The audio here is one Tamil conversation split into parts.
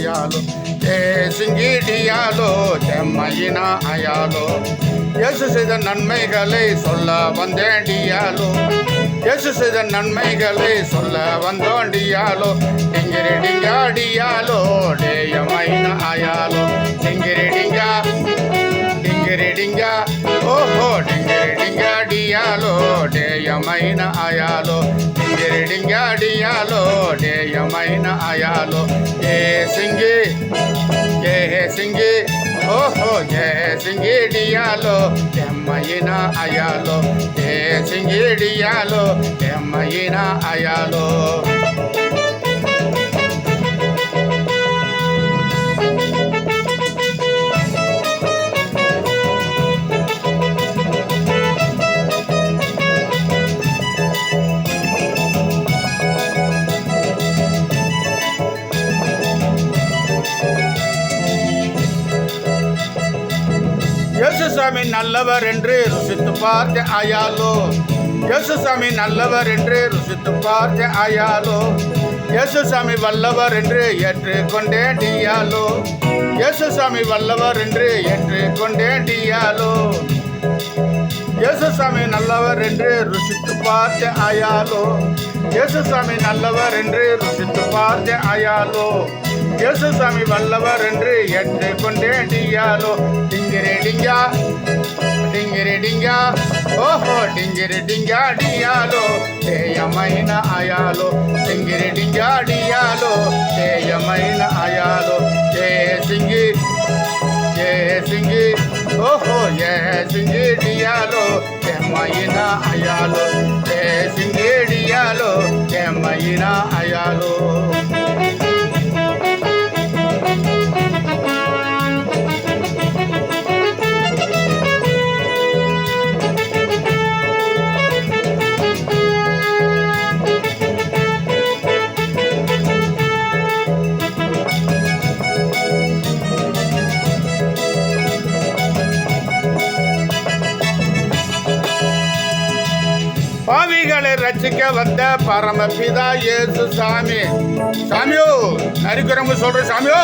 డియాలో చెమ్మైన అయాలో ஏசுங்கி டியாலோ செம்மையின அயாலோ இயேசு செய்த நன்மைகளை சொல்ல வந்தேன் டியாலோ இயேசு செய்த நன்மைகளை சொல்ல வந்தோம் டியாலோ டிங்கிரி டிங்கா டியாலோ டேயமைன அயாலோ டிங்கிரி டிங்கா డింగిరి డింగా ఓహో డింగిరి డింగా డియాలో డేయమైన అడియాలో నేయమైన అయాలో. ఏ సింగి ఏ సింగి ఓహో ఏ సింగిడియాలో ఎమ్మయిన అయాలో. ఏ సింగిడియాలో ఎమ్మయిన అయాలో. இயேசுசாமி நல்லவர் என்று ருசித்து பார்த்த ஆயாலோ. இயேசுசாமி நல்லவர் என்று ருசித்து பார்த்த ஆயாலோ. இயேசுசாமி வல்லவர் என்று ஏற்று கொண்டே டியாலோ இயேசுசாமி வல்லவர் என்று ஏற்று கொண்டே டியாலோ இயேசுசாமி நல்லவர் என்று ருசித்து பார்த்த ஆயாலோ. இயேசுசாமி நல்லவர் என்று ருசித்து பார்த்த ஆயாலோ. இயேசுசாமி வல்லவர் என்று ஏற்றுக்கொண்டேன் டியாலோ டிங்கிரி டிங்கா డింగిరి డింగా ఓహో డింగిరి డింగా డియాలో తేయమైన అయాలో డింగిరి డింగా డియాలో తేయమైన అయాలో ఏ సింగి ఏ సింగి ఓహో ఏ సింగి డియాలో తెమ్మయిన అయాలో ఏ సింగి డియాలో తెమ్మయిన பாவிகளை ரட்சிக்க வந்த பரமபிதா இயேசு சாமி. சாமியோ நரிக்கிறவங்க சொல்ற சாமியோ.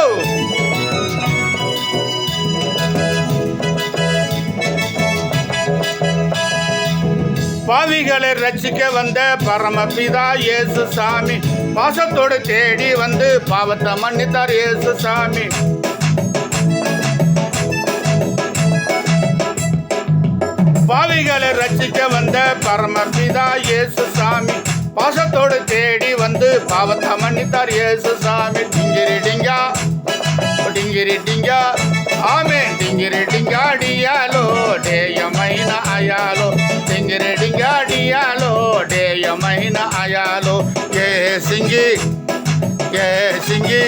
பாவிகளை ரசிக்க வந்த பரமபிதா இயேசு சாமி. பாசத்தோடு தேடி வந்து பாவத்தை மன்னித்தார் இயேசு சாமி. ரட்சிக்க வந்த பரமர்பிதா இயேசு சாமி பாசத்தோடு தேடி வந்து பாவத்தை மன்னித்தார் இயேசு சாமி டிங்கிரி டிங்கா டிங்கிரி டிங்கா ஆமே டிங்கிரி டிங்காடியாலோ டேயமைன அயாலோ டிங்கிரி டிங்காடியாலோ டேயமைன அயாலோ ஏ சிங்கி ஏ சிங்கி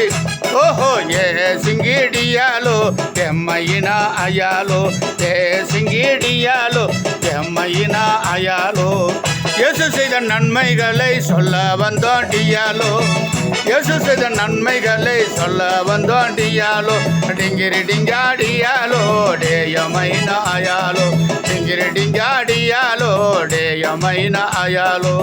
ஓஹோ ஏ சிங்கிடியாலோ எம்மையினா அயாலோ ஏ சிங்கி நன்மைகளை சொல்ல வந்தோம் டியாலோ இயேசு செய்த நன்மைகளை சொல்ல வந்தோம் டியாலோ டிங்கிரி டிங்காடியாலோ டேயமை நாயாலோ. டிங்கிரி டிங்காடியாலோ டேயமை நாயாலோ.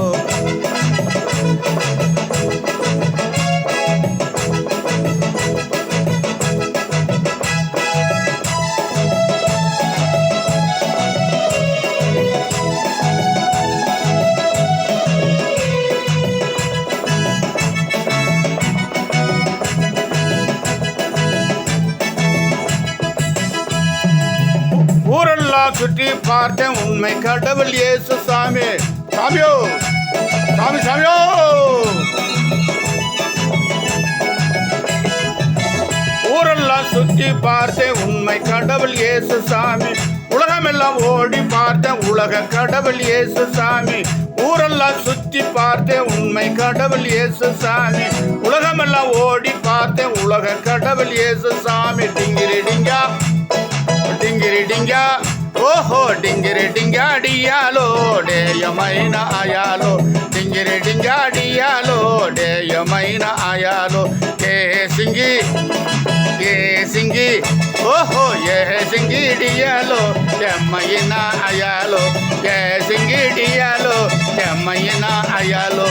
ஊரெல்லாம் சுற்றி பார்த்தேன் உண்மை கடவுள் இயேசு சாமி. சாமியோ சாமி சாமியோ. ஊரெல்லாம் சுற்றி பார்த்தேன் உண்மை கடவுள் இயேசு சாமி. உலகமெல்லாம் ஓடி பார்த்தேன் உலக கடவுள் இயேசு சாமி. ஊரெல்லாம் சுற்றி பார்த்தேன் உண்மை கடவுள் இயேசு சாமி. உலகமெல்லாம் ஓடி பார்த்தேன் உலக கடவுள் இயேசு சாமி. டிங்கிரி டிங்கா డింగిరి డింగా ఓహో డింగిరి డింగా డియాలో డేయమైన ఆయాలో. డింగిరి డింగా డియాలో డేయమైన ఆయాలో. ఏ సింగి ఏ సింగి ఓహో ఏ సింగి డియాలో ఎమ్మయిన అయాలో ఏ సింగి డియాలో ఎమ్మయిన అయాలో